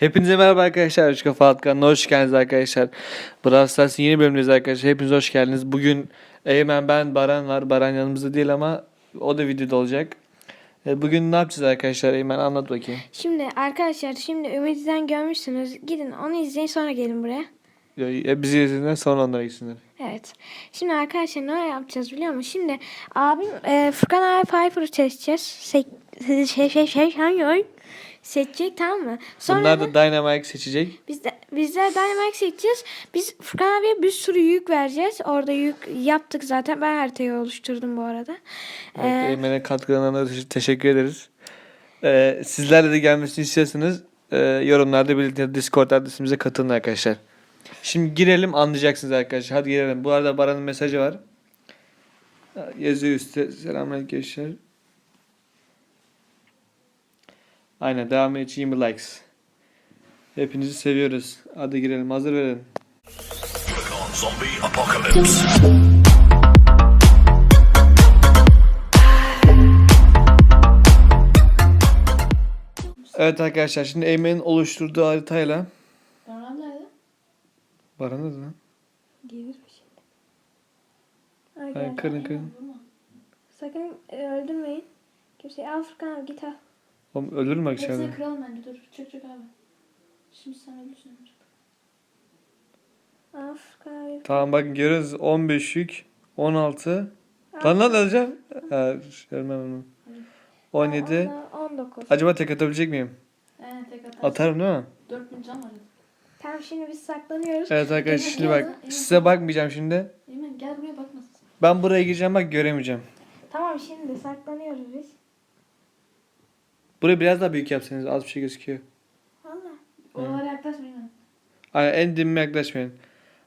Hepinize merhaba arkadaşlar. Üç Kafa Atkan'ına hoş geldiniz arkadaşlar. Brawl Stars'ın yeni bölümündeyiz arkadaşlar. Hepiniz hoş geldiniz. Bugün Eymen, ben, Baran var. Baran yanımızda değil ama o da videoda olacak. E, Bugün ne yapacağız arkadaşlar? Eymen anlat bakayım. Şimdi arkadaşlar şimdi Ümit'den görmüşsünüz. Gidin onu izleyin sonra gelin buraya. Ya, ya bizi izlesinler sonra onlara gitsinler. Evet. Şimdi arkadaşlar ne yapacağız biliyor musun? Şimdi abim e, Furkan abi Piper'ı seçeceğiz. Se şey şey şey şey şey seçecek tamam mı? Sonra Bunlar da Dynamite seçecek. biz de bizler Dynamite seçeceğiz. Biz Furkan abiye bir sürü yük vereceğiz. Orada yük yaptık zaten. Ben haritayı oluşturdum bu arada. Evet, Ee, Eymen'e katkılarına teşekkür ederiz. E, sizlerle de gelmesini istiyorsanız e, yorumlarda belirtin. Discord adresimize katılın arkadaşlar. Şimdi girelim anlayacaksınız arkadaşlar. Hadi girelim. Bu arada Baran'ın mesajı var. Yazıyor üstte. Selamünaleyküm gençler. Aynen devam için 20 likes. Hepinizi seviyoruz. Hadi girelim. Hazır verin. on zombie apocalypse. Evet arkadaşlar şimdi Eymen'in oluşturduğu haritayla Baran nerede? Baran nerede lan? Gelir bir şey. Ay, kırın kırın. Sakın e, öldürmeyin. Furkan abi git al. Oğlum ölür mü içeride? Hepsini kıralım bence dur. Çık çık abi. Şimdi sen ölürsün. Furkan abi. Tamam bakın görüyoruz 15 yük 16 Lan lan alacağım. Ha, görmem onu. 17 Ona 19. Acaba tek atabilecek miyim? Aynen tek atarsın. Atarım değil mi? 4000 can var. Tamam şimdi biz saklanıyoruz. Evet arkadaşlar şimdi bak size bakmayacağım şimdi. Eymen gel buraya bakmasın. Ben buraya gireceğim bak göremeyeceğim. Tamam şimdi saklanıyoruz biz. Burayı biraz daha büyük yapsanız az bir şey gözüküyor. Valla. Oralara yaklaşma Eymen. Aynen en dibime yaklaşmayın.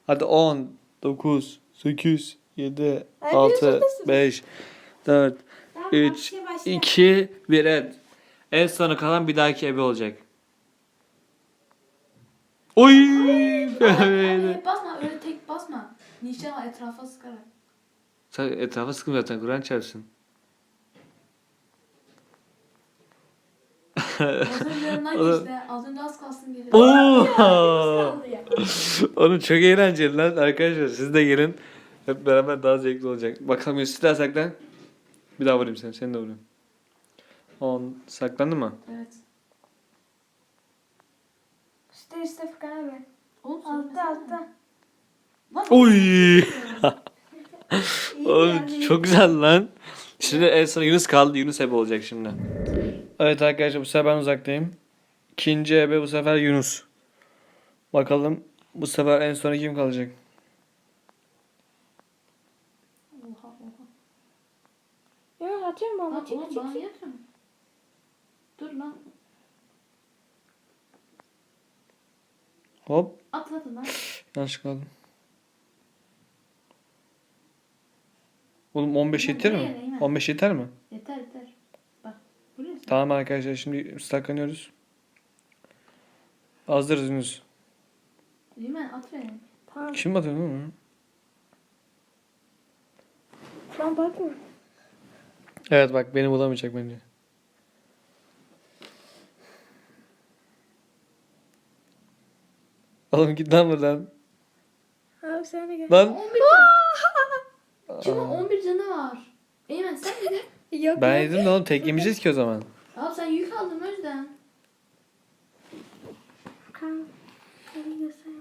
Hadi 10, 9, 8, 7, Ay, 6, biliyorsunuz. 5, 4, Tamam, 3, başla, başla. 2, 1 evet. En sona kalan bir dahaki ebe olacak. Oy! Hayır basma öyle tek basma. Nişan etrafa sıkarak. Sen etrafa sıkın zaten Kur'an çarpsın. Az önce yanından O da- geçti. Az önce az kalsın geliyor. Oo! Oğlum çok eğlenceli lan arkadaşlar. Siz de gelin. Hep beraber daha zevkli olacak. Bakalım Yusuf daha saklan. Bir daha vurayım seni. Seni de vurayım. On saklandı mı? Evet. Üstte üstte Furkan abi. Oğlum Altta altta. Oy! İyi Oğlum çok güzel lan. Şimdi en son Yunus kaldı. Yunus ebe olacak şimdi. Evet arkadaşlar bu sefer ben uzaktayım. İkinci ebe bu sefer Yunus. Bakalım bu sefer en sona kim kalacak? Oha oha. Yok atıyorum Lan ama çık oğlum bana? Dur lan. Hop. At at lan. Yanlış aldım. Oğlum 15 Eymen, yeter mi? gel, Eymen. 15 yeter mi? Yeter yeter. Tamam arkadaşlar şimdi saklanıyoruz. Hazırız Yunus. Eymen at beni. Tamam. Kim atıyor değil mi? Şu an bakma. Evet bak beni bulamayacak bence. Oğlum git lan buradan. Abi sen de gel. Lan 11 can. Kimin 11 canı var? Eymen sen de. Yok ben yedim de oğlum tek yemeyeceğiz ki o zaman. Abi sen yük aldın o yüzden. Göster.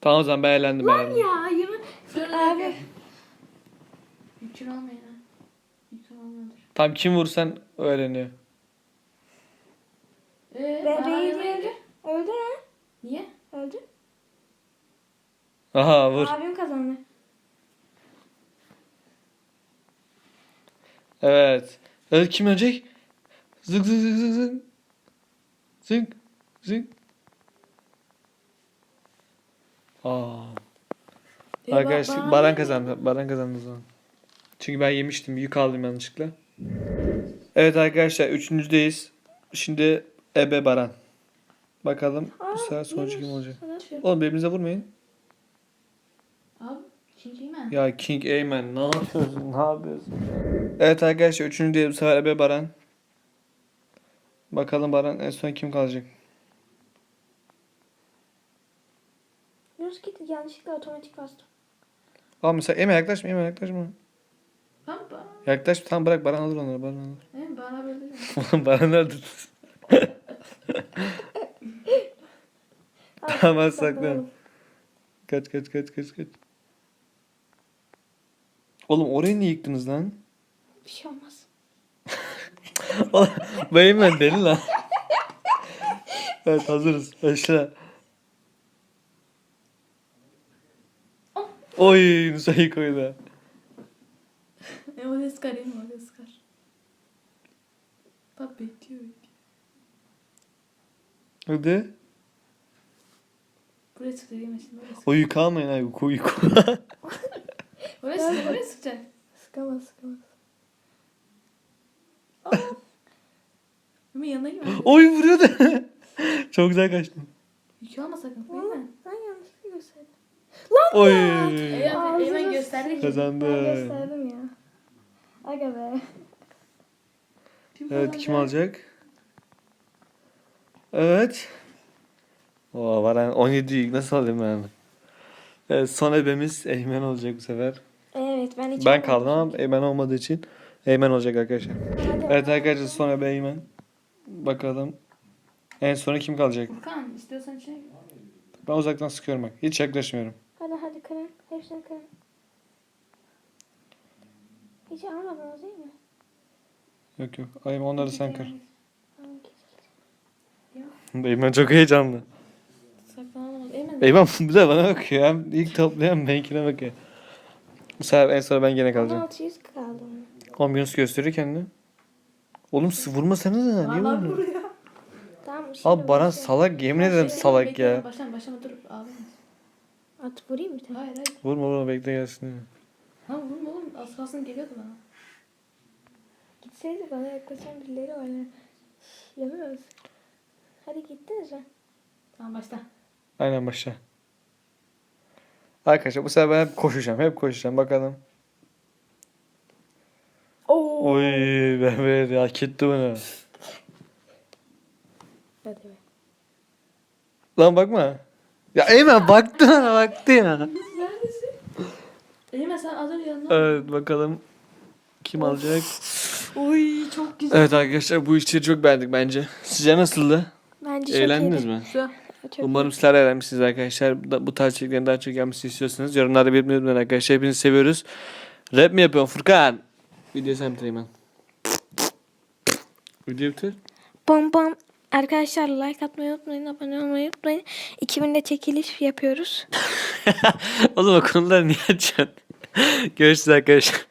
Tamam o zaman ben eğlendim ben eğlendim. Ya. Şöyle Abi. Yükünü almayın ha. Tam kim vursan öğreniyor. Eee Ben bana değil, gel. Öldü mü? Niye? Öldü. Aha vur. Abim kazandı. Evet. Evet kim ölecek? Zık zık zık zık zık. Zık zık. Aa. E, Arkadaşlar ba- bana Baran ne? kazandı. Baran kazandı o zaman. Çünkü ben yemiştim. Yük aldım yanlışlıkla. Evet arkadaşlar üçüncüdeyiz. Şimdi Ebe Baran. Bakalım bu sefer sonucu kim olacak? Oğlum birbirinize vurmayın. Abi King Eymen. Ya King Eymen ne yapıyorsun? Ne yapıyorsun? Evet arkadaşlar üçüncü değil bu sefer Ebe Baran. Bakalım Baran en son kim kalacak? mouse gitti. Yanlışlıkla otomatik bastım. Al mesela Eme yaklaşma Eme yaklaşma. Ben bana. Yaklaş tamam bırak Baran alır onları Baran alır. Eymen bana böyle. Oğlum Baran nerede? Tamam saklan. Kaç kaç kaç kaç kaç. Oğlum orayı niye yıktınız lan? Bir şey olmaz. Oğlum benim ben deli lan. evet hazırız. Başla. Oy Nusa'yı koydu. Eymen oraya sıkar Eymen oraya sıkar. Bak bekliyor. Hadi. Buraya sıkacak Eymen şimdi oraya sıkacak. O yükü almayın yükü. Oraya sıkacak oraya sıkacak. Sıkamaz yanına gir. Oy vuruyordu. Çok güzel kaçtım. Yükü alma sakın. Eymen. Ben yanlışlıkla gösterdim. Oy. Eymen, Ağzını Eymen gösterdi ki. Ben Kazandı. gösterdim ya. Aga be. Kim Evet kim alacak? Evet. Oo Baran 17 nasıl alayım ben? Evet, son ebemiz Eymen olacak bu sefer. Evet ben hiç Ben kaldım ama Eymen olmadığı için Eymen olacak arkadaşlar. Hadi. Evet arkadaşlar son ebe Eymen. Bakalım. En sona kim kalacak? Furkan istiyorsan şey. Ben uzaktan sıkıyorum bak. Hiç yaklaşmıyorum. Hadi hadi kırın. Hepsini kırın. Hiç almadınız değil mi? Yok yok. Eymen onları sen kır. Eymen çok heyecanlı. Saklanamaz. Eymen. Eymen bir de bana bakıyor. Hem ilk toplayan benimkine bakıyor. Bu sefer en sonra ben gene kalacağım. 1600 kaldı. 10 Yunus gösteriyor kendini. Oğlum vurmasana da. Niye Vallahi vuruyorsun? vuruyor. Tamam şimdi Abi Baran başla. salak yemin ederim Şey, salak ya. Başlama başlama dur ağlama. At vurayım bir tane. Hayır hayır. Vurma vurma bekle gelsin. ya. Ha vurma oğlum. Az kalsın geliyordu bana. Gitseydi bana yaklaşan birileri var. ya. Yapamaz. Hadi gittiniz mi? Tamam başla. Aynen başla. Arkadaşlar bu sefer ben hep koşacağım. Hep koşacağım. Bakalım. Oy ben böyle hak etti bunu. Hadi be. Lan bakma. Ya Eymen baktı bana baktı ya. Neredesin? Eymen sen az önce yanına. Evet bakalım. Kim alacak? Oy çok güzel. Evet arkadaşlar bu işleri çok beğendik bence. Sizce nasıldı? Bence çok Eğlendiniz iyiydi. mi? Güzel. Çok Umarım sizler eğlenmişsiniz arkadaşlar. Da- Bu tarz içeriklerin daha çok gelmesini istiyorsanız yorumlarda belirtmeyi unutmayın arkadaşlar. Hepinizi seviyoruz. Rap mi yapıyorsun Furkan? Videoyu sen bitireyim ben. Videoyu bitir. Bom bom. Arkadaşlar like atmayı unutmayın, abone olmayı unutmayın. 2000'de çekiliş yapıyoruz. Oğlum o konuları niye açıyorsun? Görüşürüz arkadaşlar.